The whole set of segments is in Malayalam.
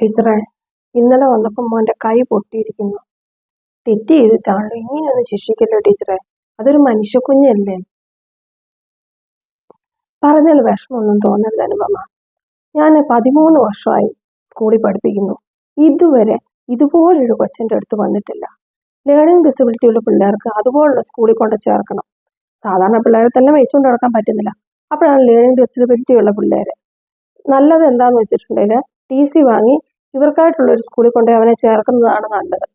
ടീച്ചറെ ഇന്നലെ വന്നപ്പോൾ മോന്റെ കൈ പൊട്ടിയിരിക്കുന്നു. തെറ്റ് ചെയ്തിട്ടാണല്ലോ ഇങ്ങനെയൊന്നും ശിക്ഷിക്കല്ലോ ടീച്ചറെ? അതൊരു മനുഷ്യക്കുഞ്ഞല്ലേ? പറഞ്ഞാൽ വിഷമമൊന്നും തോന്നരുത് അനുപമ. ഞാൻ പതിമൂന്ന് വർഷമായി സ്കൂളിൽ പഠിപ്പിക്കുന്നു. ഇതുവരെ ഇതുപോലൊരു ക്വസ്റ്റ്യന്റെ അടുത്ത് വന്നിട്ടില്ല. ലേണിംഗ് ഡിസബിലിറ്റി ഉള്ള പിള്ളേർക്ക് അതുപോലുള്ള സ്കൂളിൽ കൊണ്ട് ചേർക്കണം. സാധാരണ പിള്ളേരെ തന്നെ വെച്ചുകൊണ്ട് നടക്കാൻ പറ്റുന്നില്ല. അപ്പോഴാണ് ലേണിംഗ് ഡിസബിലിറ്റി ഉള്ള പിള്ളേർ നല്ലത് എന്താണെന്ന് വെച്ചിട്ടുണ്ടെങ്കിൽ ടി സി വാങ്ങി ഇവർക്കായിട്ടുള്ള ഒരു സ്കൂളിൽ കൊണ്ട് അവനെ ചേർക്കുന്നതാണ് നല്ലത്.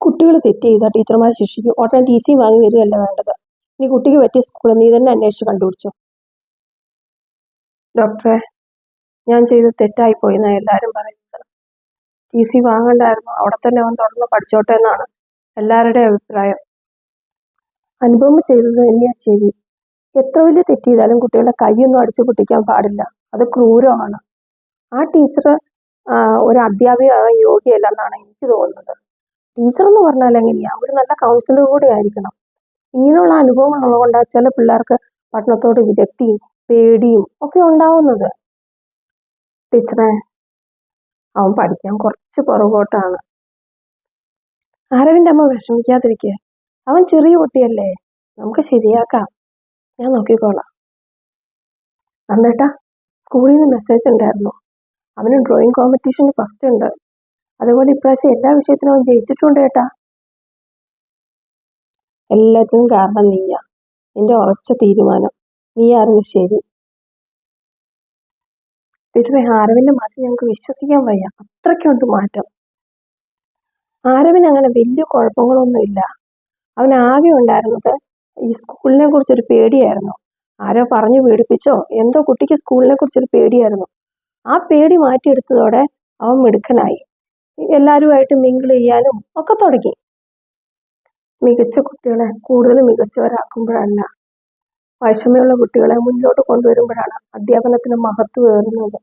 കുട്ടികൾ തെറ്റ് ചെയ്താൽ ടീച്ചർമാർ ശിക്ഷിക്കും. ഉടനെ ടി സി വാങ്ങി വരികയല്ല വേണ്ടത്? ഇനി കുട്ടിക്ക് പറ്റിയ സ്കൂൾ നീ തന്നെ അന്വേഷിച്ച് കണ്ടുപിടിച്ചു. ഡോക്ടറെ ഞാൻ ചെയ്ത് തെറ്റായി പോയി എന്നാണ് എല്ലാവരും പറയുന്നത്. ടി സി വാങ്ങണ്ടായിരുന്നു. അവിടെ തന്നെ അവൻ തുടർന്ന് പഠിച്ചോട്ടെ എന്നാണ് എല്ലാവരുടെയും അഭിപ്രായം. അനുഭവം ചെയ്തത് തന്നെയാണ് ശരി. എത്ര വലിയ തെറ്റ് ചെയ്താലും കുട്ടികളുടെ കൈയൊന്നും അടിച്ചു പൊട്ടിക്കാൻ പാടില്ല. അത് ക്രൂരമാണ്. ആ ടീച്ചർ ഒരു അധ്യാപിക യോഗ്യയല്ല എന്നാണ് എനിക്ക് തോന്നുന്നത്. ടീച്ചർ എന്ന് പറഞ്ഞാൽ എങ്ങനെയാണ് ഒരു നല്ല കൗൺസിലർ കൂടി ആയിരിക്കണം. ഇങ്ങനെയുള്ള അനുഭവങ്ങൾ ഉള്ളതുകൊണ്ട് ചില പിള്ളേർക്ക് പഠനത്തോട് വിരക്തിയും പേടിയും ഒക്കെ ഉണ്ടാവുന്നത്. ടീച്ചറെ അവൻ പഠിക്കാൻ കുറച്ച് പുറകോട്ടാണ്. ആരവിന്റെ അമ്മ വിഷമിക്കാതിരിക്കുക അവൻ ചെറിയ കുട്ടിയല്ലേ? നമുക്ക് ശരിയാക്കാം. ഞാൻ നോക്കിക്കോളാം. അന്നേട്ടാ സ്കൂളിൽ നിന്ന് മെസ്സേജ് ഉണ്ടായിരുന്നു. അവന് ഡ്രോയിങ് കോമ്പറ്റീഷന് ഫസ്റ്റ് ഉണ്ട്. അതുപോലെ ഇപ്രാവശ്യം എല്ലാ വിഷയത്തിനും അവൻ ജയിച്ചിട്ടുണ്ട് ഏട്ടാ എല്ലാത്തിനും കാരണം നീയാ. നിന്റെ ഉറച്ച തീരുമാനം. നീയായിരുന്നു ശരി. ടീച്ചറെ ആരവിന്റെ മാറ്റം ഞങ്ങൾക്ക് വിശ്വസിക്കാൻ വയ്യ. അത്രയ്ക്കുണ്ട് മാറ്റം. ആരവിന് അങ്ങനെ വലിയ കുഴപ്പങ്ങളൊന്നുമില്ല അവൻ ആകെ ഉണ്ടായിരുന്നത് ഈ സ്കൂളിനെ കുറിച്ചൊരു പേടിയായിരുന്നു. ആരോ പറഞ്ഞു പേടിപ്പിച്ചോ എന്തോ കുട്ടിക്ക് സ്കൂളിനെ കുറിച്ചൊരു പേടിയായിരുന്നു. ആ പേടി മാറ്റിയെടുത്തതോടെ അവൻ മിടുക്കനായി. എല്ലാവരുമായിട്ട് മിങ്കിൾ ചെയ്യാനും ഒക്കെ തുടങ്ങി. മികച്ച കുട്ടികളെ കൂടുതൽ മികച്ചവരാക്കുമ്പോഴല്ല വൈഷമ്യമുള്ള കുട്ടികളെ മുന്നോട്ട് കൊണ്ടുവരുമ്പോഴാണ് അധ്യാപനത്തിന് മഹത്വം ഏറുന്നത്